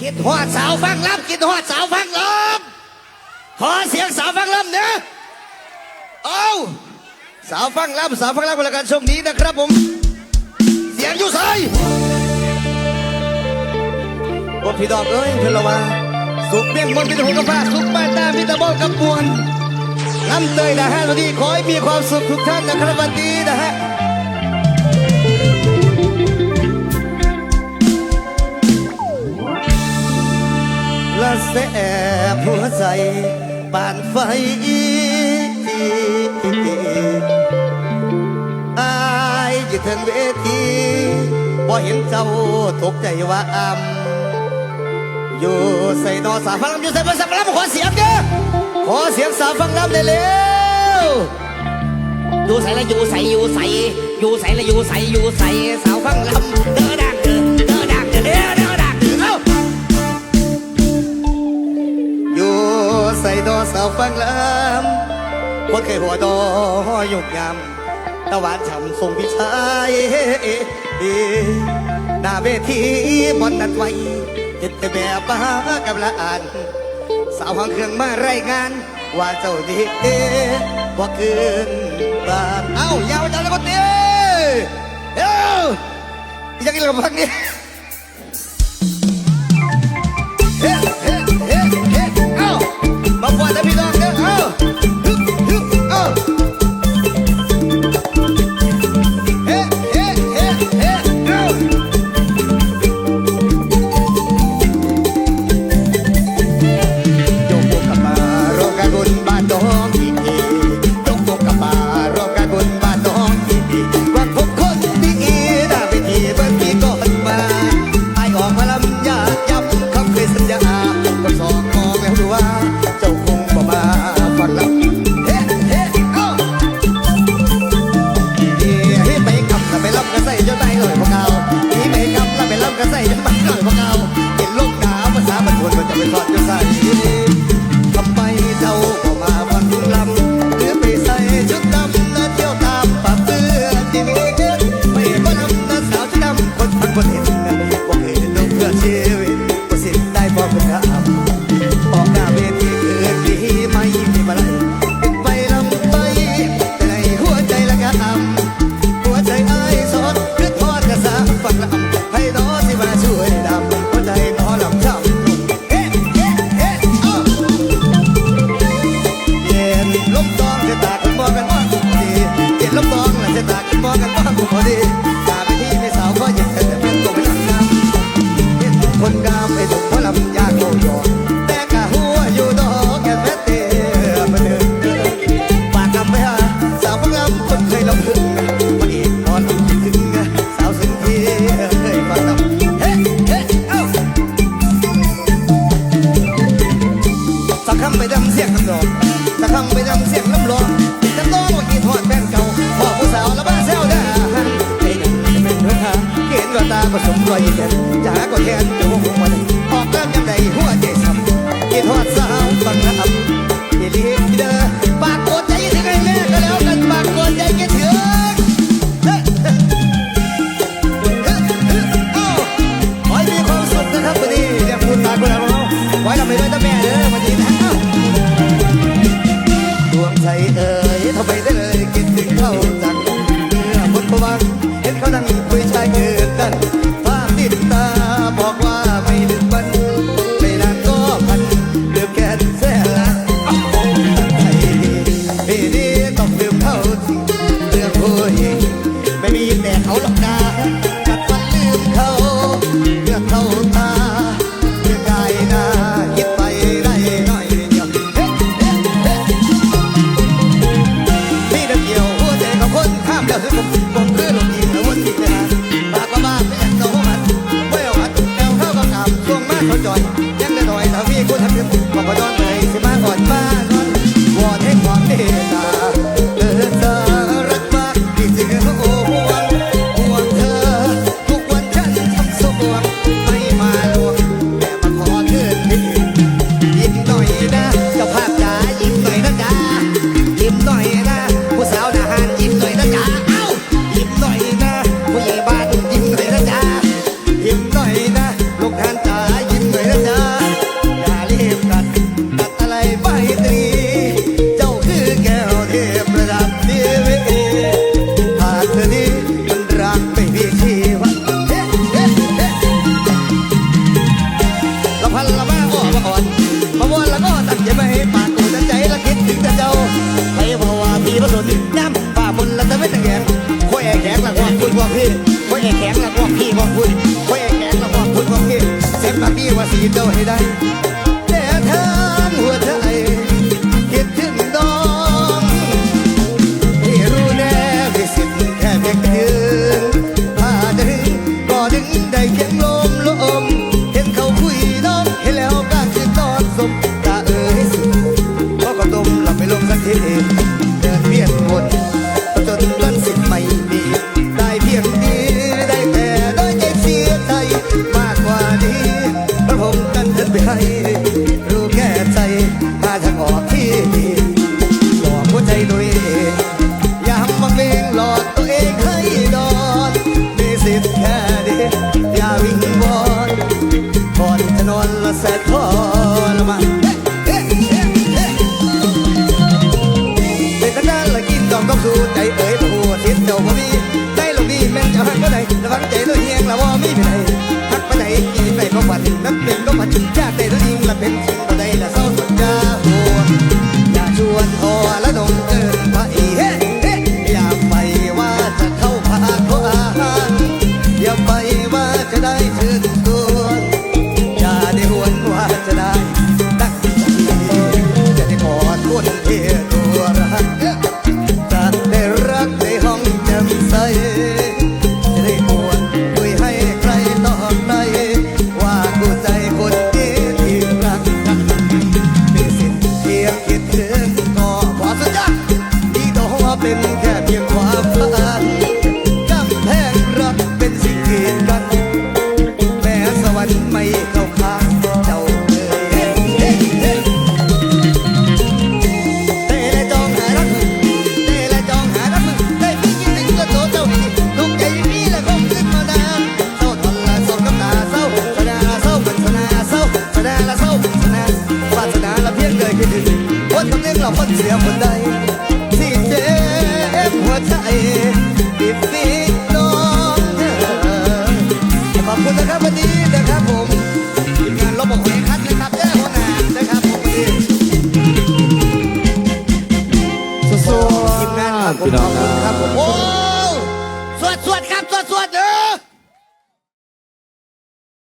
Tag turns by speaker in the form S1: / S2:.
S1: คิดหอดสาวฟังลำคิดหอดสาวฟังลำขอเสียงสาวฟังลำเนี่ยเอาสาวฟังลำสาวฟังลำกันละกันช่วงนี้นะครับผม เสียงอยู่ใส่บทพี่ดอกเอ้ยเพื่อนลวาสุขเบี้ยงมนต์พิจารณาฟ้าสุขบ้านตาพิตาบอกับปวนลำเตยนะฮะวันนี้ขอให้มีความสุขทุกท่านนะครับวันนี้นะฮะ แสบหัวใจปานไฟอายอยู่ถึงเวทีพอเห็นเจ้าตกใจว่าอำอยู่ใส่นอสาวฟังลำอยู่ใส่บนสาวฟังลำขอเสียงเด้อขอเสียงสาวฟังลำได้เร็ว
S2: อยู่ใส่ละอยู่ใส่อยู่ใส่อยู่ใส่ละอยู่ใส่อยู่ใส่สาวฟังลำเด้อ
S1: คนเคยหัวดอหยุกยำตะวันฉ่ำทรงพิชัยหน้าเวทีบอนนัดไว้เห็นแต่แบบบ้ากับละอ่านสาวห้องเครื่องมารายงาน ว่าเจ้าดีว่าคืนบ้านเอ้ายาวจังเลยคนเดียวเอ้ายังกินกับพักนี้ คนงามไอ้หนุ่ ใดหัวใจช้ำกี่ทอดสาวฟังละอำที่ลีที่เด้อปากโกดใจถึงไอ้แม่ก็แล้วกันปากโกดใจคิดถึงเฮ้เฮ้เฮ้เฮ้เอ้าขอให้มีความสุขนะครับวันนี้เรียกคุณตาคุณอาเราไว้เราไม่ด้วยตาแม่เด้อวันนี้นะดวงใจเอ่ยทำไมได้เลยคิดถึงเขาจั assim o então, rei daí. มาจนยากแต่ลิงละเป็น เข้าข้า